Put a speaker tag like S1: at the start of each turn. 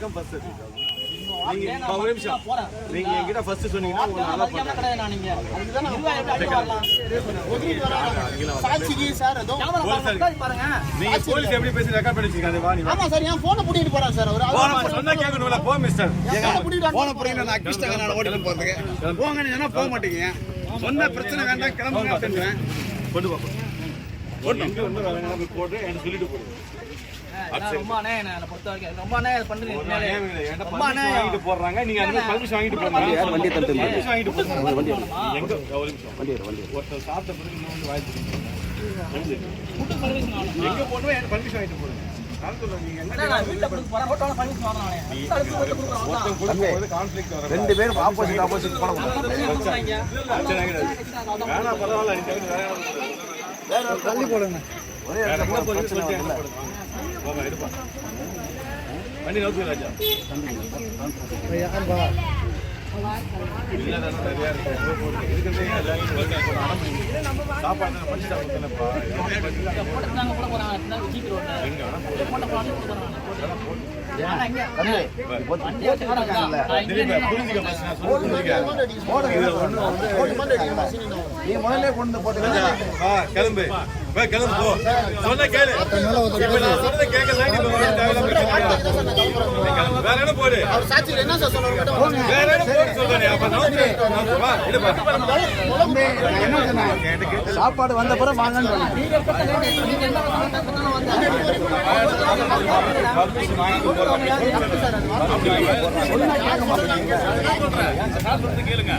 S1: எல்லாத்துக்கும் நீங்க ஒரு நிமிஷம் நீங்க என்கிட்ட ஃபர்ஸ்ட் சொன்னீங்கன்னா நீங்க. போலீஸ் எப்படி பேசி ரெக்கார்ட் பண்ணி வச்சிருக்காங்க வா நீ வா.
S2: ஆமா சார் என் போனை பூட்டிட்டு போறான் சார். அவர்
S1: போன சொன்னா கேட்கணும்ல. போ மிஸ்டர்
S3: போன பிறகு நான் நான் ஓட்டிட்டு போறதுக்கு. போங்கன்னு சொன்னா போக மாட்டேங்க? சொன்ன பிரச்சனை வேண்டாம் கிளம்புங்க
S1: கொண்டு போ. போட்டு எனக்கு சொல்லிட்டு போடு.
S4: ரொம்ப என்னை பொறுத்த வரைக்கும். ரொம்ப ரொம்ப அநியாயம்.
S1: வாங்கிட்டு போடுறாங்க. நீங்க அந்த பர்மிஷன் வாங்கிட்டு போடுறாங்க
S3: வண்டி தட்டு
S1: permission வாங்கிட்டு போடுறாங்க வண்டி எங்க ஒரு நிமிஷம். ஒருத்தர் சாப்பிட்ட பிறகு எங்க எனக்கு பர்மிஷன் வாங்கிட்டு போடுங்க.
S3: ரெண்டு பேரும் ஆப்போசிட் ஆப்போசிட்
S1: பரவாயில்ல,
S3: தள்ளி போடுங்க
S1: ஒரே இடத்துல பிரச்சனை சொல்லிட்டு எங்க போங்க, எடுப்பா. வண்டி நோக்கு ராஜா ஐயா நான்
S3: நீ முதல்ல கொண்டு போட்டு
S1: கிளம்பு கிளம்பு போ. சொன்னா கேளு. இப்ப நான் சொன்னதை கேட்கல, இப்ப வந்து தேவையில்லாம பிரச்சனை. வேற இடம் போடு.
S2: என்ன சார் சொல்லுவாங்க
S1: வேற இடம் போடு சொல்றேன். அப்ப எடுப்பா.
S3: என்ன சொன்னாங்க சாப்பாடு வந்த பிறகு வாங்கன்னு
S4: என்ன.
S1: நான் கேளுங்க